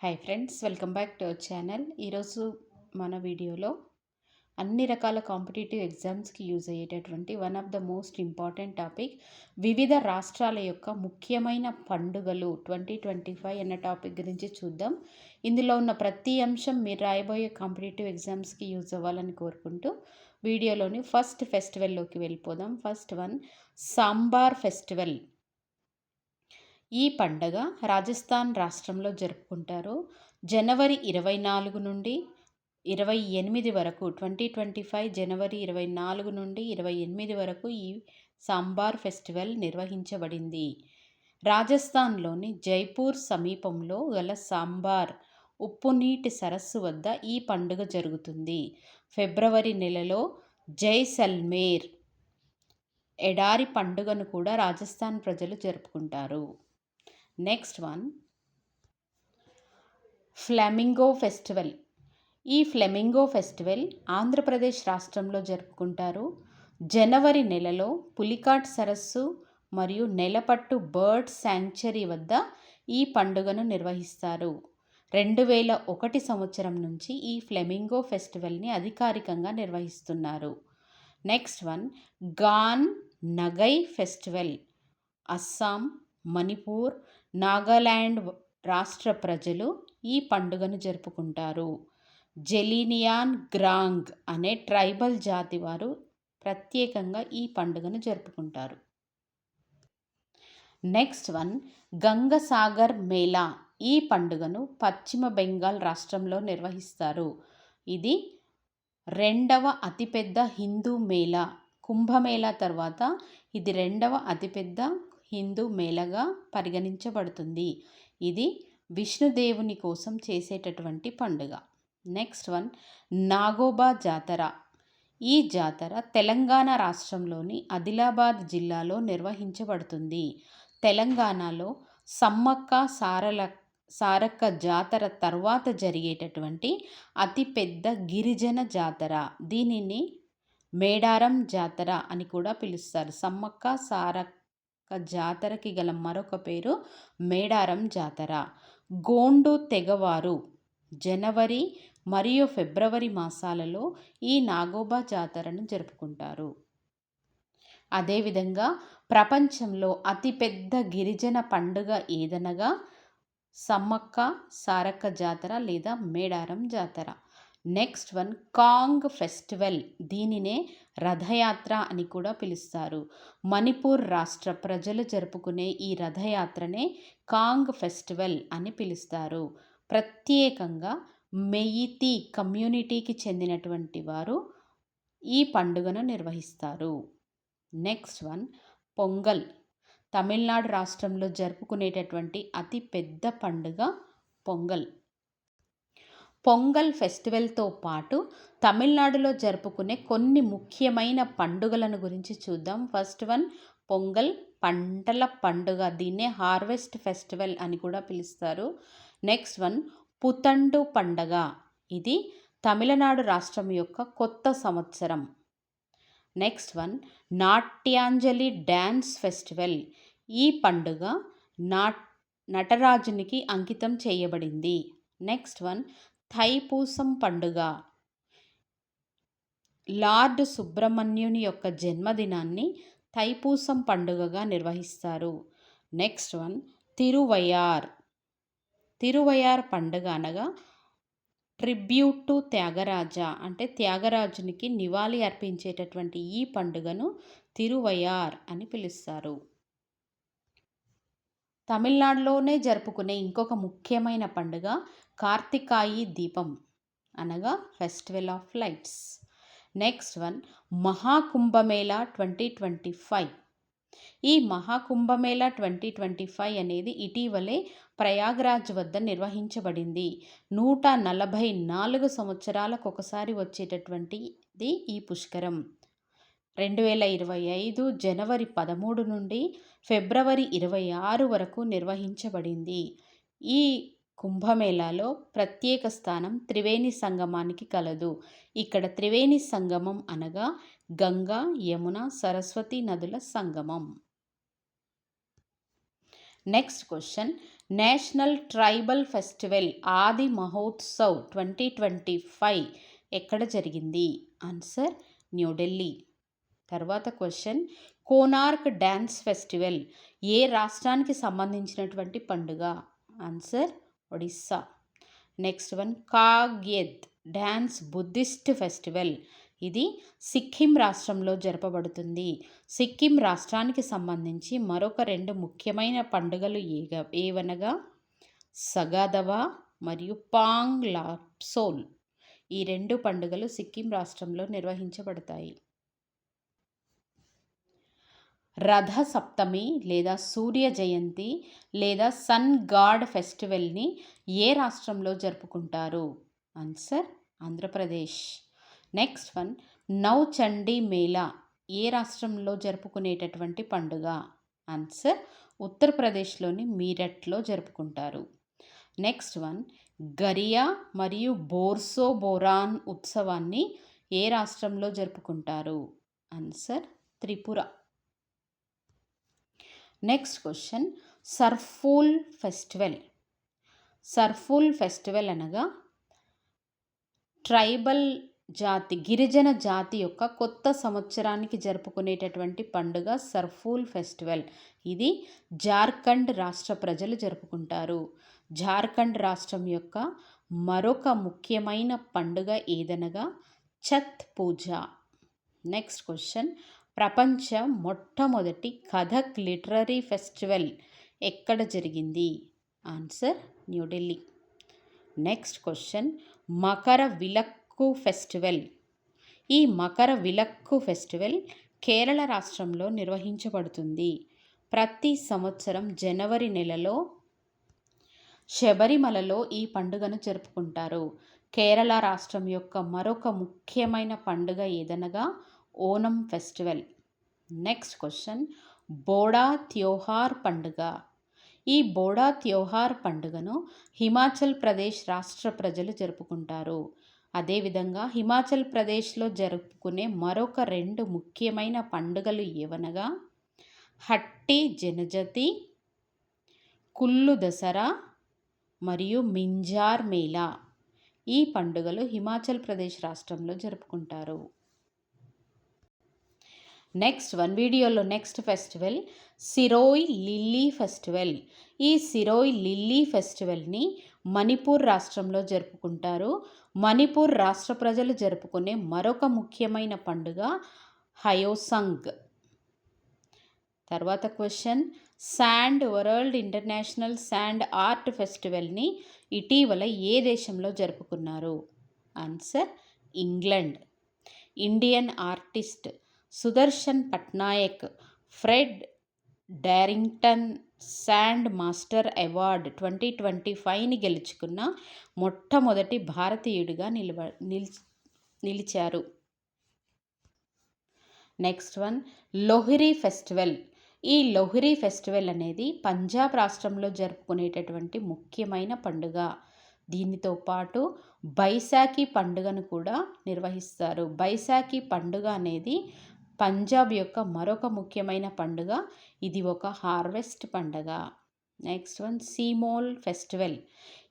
Hi friends welcome back to our channel ఈరోజు మన వీడియోలో అన్ని రకాల కాంపిటేటివ్ ఎగ్జామ్స్కి యూజ్ అయ్యేటటువంటి one of the most important topic వివిధ రాష్ట్రాల యొక్క ముఖ్యమైన పండుగలు ట్వంటీ ట్వంటీ ఫైవ్ అన్న టాపిక్ గురించి చూద్దాం. ఇందులో ఉన్న ప్రతి అంశం మీరు రాయబోయే కాంపిటేటివ్ ఎగ్జామ్స్కి యూజ్ అవ్వాలని కోరుకుంటూ వీడియోలోని ఫస్ట్ ఫెస్టివల్లోకి వెళ్ళిపోదాం. ఫస్ట్ వన్ సాంబార్ ఫెస్టివల్ ఈ పండగ రాజస్థాన్ రాష్ట్రంలో జరుపుకుంటారు. జనవరి ఇరవై నాలుగు నుండి ఇరవై ఎనిమిది వరకు ట్వంటీ ట్వంటీ ఫైవ్ జనవరి ఇరవై నాలుగు నుండి ఇరవై ఎనిమిది వరకు ఈ సాంబార్ ఫెస్టివల్ నిర్వహించబడింది. రాజస్థాన్లోని జైపూర్ సమీపంలో గల సాంబార్ ఉప్పు నీటి సరస్సు వద్ద ఈ పండుగ జరుగుతుంది. ఫిబ్రవరి నెలలో జైసల్మేర్ ఎడారి పండుగను కూడా రాజస్థాన్ ప్రజలు జరుపుకుంటారు. నెక్స్ట్ వన్ ఫ్లెమింగో ఫెస్టివల్ ఈ ఫ్లెమింగో ఫెస్టివల్ ఆంధ్రప్రదేశ్ రాష్ట్రంలో జరుపుకుంటారు. జనవరి నెలలో పులికాట్ సరస్సు మరియు నెలపట్టు బర్డ్ శాంక్చరీ వద్ద ఈ పండుగను నిర్వహిస్తారు. రెండు వేల ఒకటి సంవత్సరం నుంచి ఈ ఫ్లెమింగో ఫెస్టివల్ని అధికారికంగా నిర్వహిస్తున్నారు. Next one Gaan Ngai festival. Assam Manipur Nagaland రాష్ట్ర ప్రజలు ఈ పండుగను జరుపుకుంటారు. జెలీనియాన్ గ్రాంగ్ అనే ట్రైబల్ జాతి వారు ప్రత్యేకంగా ఈ పండుగను జరుపుకుంటారు. నెక్స్ట్ వన్ గంగసాగర్ మేళా ఈ పండుగను పశ్చిమ బెంగాల్ రాష్ట్రంలో నిర్వహిస్తారు. ఇది రెండవ అతిపెద్ద హిందూ మేళా. కుంభమేళా తర్వాత ఇది రెండవ అతిపెద్ద హిందూ మేళగా పరిగణించబడుతుంది. ఇది విష్ణుదేవుని కోసం చేసేటటువంటి పండుగ. నెక్స్ట్ వన్ నాగోబా జాతర. ఈ జాతర తెలంగాణ రాష్ట్రంలోని ఆదిలాబాద్ జిల్లాలో నిర్వహించబడుతుంది. తెలంగాణలో సమ్మక్క సారల సారక్క జాతర తర్వాత జరిగేటటువంటి అతిపెద్ద గిరిజన జాతర. దీనిని మేడారం జాతర అని కూడా పిలుస్తారు. సమ్మక్క సారక్క జాతరకి గల మరొక పేరు మేడారం జాతర. గోండు తెగవారు జనవరి మరియు ఫిబ్రవరి మాసాలలో ఈ నాగోబా జాతరను జరుపుకుంటారు. అదేవిధంగా ప్రపంచంలో అతిపెద్ద గిరిజన పండుగ ఏదనగా సమ్మక్క సారక్క జాతర లేదా మేడారం జాతర. నెక్స్ట్ వన్ కాంగ్ ఫెస్టివల్. దీనినే రథయాత్ర అని కూడా పిలుస్తారు. మణిపూర్ రాష్ట్ర ప్రజలు జరుపుకునే ఈ రథయాత్రనే కాంగ్ ఫెస్టివల్ అని పిలుస్తారు. ప్రత్యేకంగా మెయితి కమ్యూనిటీకి చెందినటువంటి వారు ఈ పండుగను నిర్వహిస్తారు. Next one pongal. తమిళనాడు రాష్ట్రంలో జరుపుకునేటటువంటి అతి పెద్ద పండుగ పొంగల్. పొంగల్ ఫెస్టివల్తో పాటు తమిళనాడులో జరుపుకునే కొన్ని ముఖ్యమైన పండుగలను గురించి చూద్దాం. ఫస్ట్ వన్ పొంగల్ పంటల పండుగ దీన్నే హార్వెస్ట్ ఫెస్టివల్ అని కూడా పిలుస్తారు. నెక్స్ట్ వన్ పుతండు పండగ. ఇది తమిళనాడు రాష్ట్రం యొక్క కొత్త సంవత్సరం. Next one Natyanjali dance festival. ఈ పండుగ నాట్ నటరాజునికి అంకితం చేయబడింది. నెక్స్ట్ వన్ థైపూసం పండుగ. లార్డ్ సుబ్రహ్మణ్యుని యొక్క జన్మదినాన్ని థైపూసం పండుగగా నిర్వహిస్తారు. నెక్స్ట్ వన్ తిరువయార్ తిరువయార్ పండుగ అనగా ట్రిబ్యూట్ టు త్యాగరాజ అంటే త్యాగరాజునికి నివాళి అర్పించేటటువంటి ఈ పండుగను తిరువయార్ అని పిలుస్తారు. తమిళనాడులోనే జరుపుకునే ఇంకొక ముఖ్యమైన పండుగ కార్తికాయి దీపం అనగా festival of lights. Next one Maha Kumbh Mela twenty twenty five. ఈ మహాకుంభమేళా ట్వంటీ ట్వంటీ ఫైవ్ అనేది ఇటీవలే ప్రయాగ్రాజ్ వద్ద నిర్వహించబడింది. నూట నలభై నాలుగు సంవత్సరాలకు ఒకసారి వచ్చేటటువంటిది ఈ పుష్కరం. రెండు వేల ఇరవై ఐదు జనవరి పదమూడు నుండి ఫిబ్రవరి ఇరవై ఆరు వరకు నిర్వహించబడింది. ఈ కుంభమేళాలో ప్రత్యేక స్థానం త్రివేణి సంగమానికి కలదు. ఇక్కడ త్రివేణి సంగమం అనగా గంగా యమున సరస్వతి నదుల సంగమం. Next question. National tribal festival Aadi Mahotsav twenty twenty five ఎక్కడ జరిగింది? ఆన్సర్ న్యూఢిల్లీ తర్వాత క్వశ్చన్ కోనార్క్ డ్యాన్స్ ఫెస్టివల్ ఏ రాష్ట్రానికి సంబంధించినటువంటి పండుగ? Answer Odisha. Next one Kagyed dance Buddhist festival. ఇది సిక్కిం రాష్ట్రంలో జరపబడుతుంది. సిక్కిం రాష్ట్రానికి సంబంధించి మరొక రెండు ముఖ్యమైన పండుగలు ఏగా ఏవనగా? సగాదవా మరియు పాంగ్ లాప్సోల్ ఈ రెండు పండుగలు సిక్కిం రాష్ట్రంలో నిర్వహించబడతాయి. రథ సప్తమి లేదా సూర్య జయంతి లేదా సన్ గాడ్ ఫెస్టివల్ని ఏ రాష్ట్రంలో జరుపుకుంటారు? Answer Andhra Pradesh. Next one Nauchandi Mela ఏ రాష్ట్రంలో జరుపుకునేటటువంటి పండుగ? ఆన్సర్ ఉత్తరప్రదేశ్లోని మీరట్లో జరుపుకుంటారు. నెక్స్ట్ వన్ గరియా మరియు బోర్సో బోరాన్ ఉత్సవాన్ని ఏ రాష్ట్రంలో జరుపుకుంటారు? Answer Tripura. Next question Sarhul festival Sarhul festival అనగా ట్రైబల్ జాతి గిరిజన జాతి యొక్క కొత్త సంవత్సరానికి జరుపుకునేటటువంటి పండుగ సర్ఫూల్ ఫెస్టివల్ ఇది జార్ఖండ్ రాష్ట్ర ప్రజలు జరుపుకుంటారు. జార్ఖండ్ రాష్ట్రం యొక్క మరొక ముఖ్యమైన పండుగ ఏదనగా ఛత్ పూజ. నెక్స్ట్ క్వశ్చన్ ప్రపంచ మొట్టమొదటి కథక్ లిటరరీ ఫెస్టివల్ ఎక్కడ జరిగింది? Answer New Delhi. Next question Makar Vilakku festival. ఈ మకర విలక్కు ఫెస్టివల్ కేరళ రాష్ట్రంలో నిర్వహించబడుతుంది. ప్రతి సంవత్సరం జనవరి నెలలో శబరిమలలో ఈ పండుగను జరుపుకుంటారు. కేరళ రాష్ట్రం యొక్క మరొక ముఖ్యమైన పండుగ ఏదనగా Onam festival. Next question. Boda Tyohar పండుగ. ఈ బోడా త్యోహార్ పండుగను హిమాచల్ ప్రదేశ్ రాష్ట్ర ప్రజలు జరుపుకుంటారు. అదేవిధంగా హిమాచల్ ప్రదేశ్లో జరుపుకునే మరొక రెండు ముఖ్యమైన పండుగలు ఏవనగా హట్టి జనజతి కుల్లు దసరా మరియు మింజార్ మేళా. ఈ పండుగలు హిమాచల్ ప్రదేశ్ రాష్ట్రంలో జరుపుకుంటారు. నెక్స్ట్ వన్ వీడియోలో next festival Shirui lily festival ఈ సిరోయ్ లిల్లీ ఫెస్టివల్ని మణిపూర్ రాష్ట్రంలో జరుపుకుంటారు. మణిపూర్ రాష్ట్ర ప్రజలు జరుపుకునే మరొక ముఖ్యమైన పండుగ హయోసంగ్ తర్వాత question sand world international sand art ఫెస్టివల్ని ఇటీవల ఏ దేశంలో జరుపుకున్నారు? Answer England Indian artist Sudarsan Pattnaik Fred Darrington sand master award twenty twenty ఫైవ్ని గెలుచుకున్న మొట్టమొదటి భారతీయుడిగా నిలవ నిలిచారు. Next one Lohri festival. ఈ లోహిరి ఫెస్టివల్ అనేది పంజాబ్ రాష్ట్రంలో జరుపుకునేటటువంటి ముఖ్యమైన పండుగ. దీనితో పాటు బైశాఖి పండుగను కూడా నిర్వహిస్తారు. బైశాఖి పండుగ అనేది పంజాబ్ యొక్క మరొక ముఖ్యమైన పండుగ. ఇది ఒక హార్వెస్ట్ పండుగ. నెక్స్ట్ వన్ సీమోల్ ఫెస్టివల్.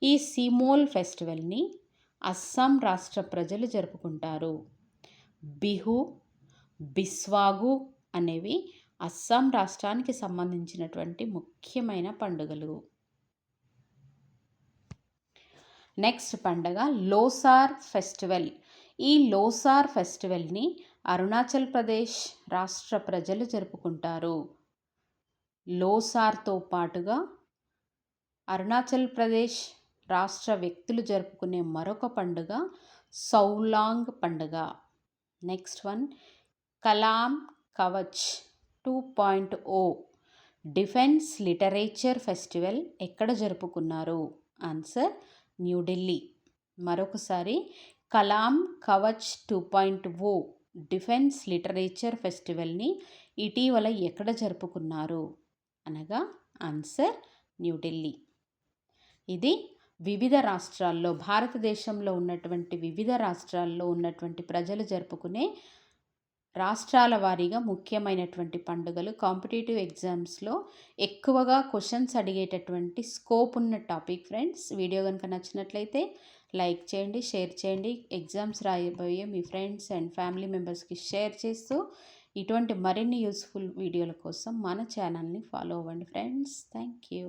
ఈ సీమోల్ ఫెస్టివల్ని అస్సాం రాష్ట్ర ప్రజలు జరుపుకుంటారు. బిహు బిస్వాగు అనేవి అస్సాం రాష్ట్రానికి సంబంధించినటువంటి ముఖ్యమైన పండుగలు. నెక్స్ట్ పండగ లోసార్ ఫెస్టివల్. ఈ లోసార్ ఫెస్టివల్ని అరుణాచల్ ప్రదేశ్ రాష్ట్ర ప్రజలు జరుపుకుంటారు. లోసార్తో పాటుగా అరుణాచల్ ప్రదేశ్ రాష్ట్ర వ్యక్తులు జరుపుకునే మరొక పండుగ సౌలాంగ్ పండుగ. Next one Kalam Kavach two point o defence literature festival ఎక్కడ జరుపుకున్నారు? ఆన్సర్ న్యూఢిల్లీ మరొకసారి Kalam Kavach two point o defence literature ఫెస్టివల్ని ఇటీవల ఎక్కడ జరుపుకున్నారు? అనగా ఆన్సర్ న్యూఢిల్లీ. ఇది వివిధ రాష్ట్రాల్లో భారతదేశంలో ఉన్నటువంటి వివిధ రాష్ట్రాల్లో ఉన్నటువంటి ప్రజలు జరుపుకునే రాష్ట్రాల వారీగా ముఖ్యమైనటువంటి పండుగలు కాంపిటేటివ్ ఎగ్జామ్స్లో ఎక్కువగా క్వశ్చన్స్ అడిగేటటువంటి స్కోప్ ఉన్న టాపిక్ ఫ్రెండ్స్. వీడియో కనుక నచ్చినట్లయితే లైక్ చేయండి షేర్ చేయండి. ఎగ్జామ్స్ రాయబోయే మీ ఫ్రెండ్స్ అండ్ ఫ్యామిలీ మెంబర్స్కి షేర్ చేస్తూ ఇటువంటి మరిన్ని యూస్ఫుల్ వీడియోల కోసం మన ఛానల్ని ఫాలో అవ్వండి ఫ్రెండ్స్. Thank you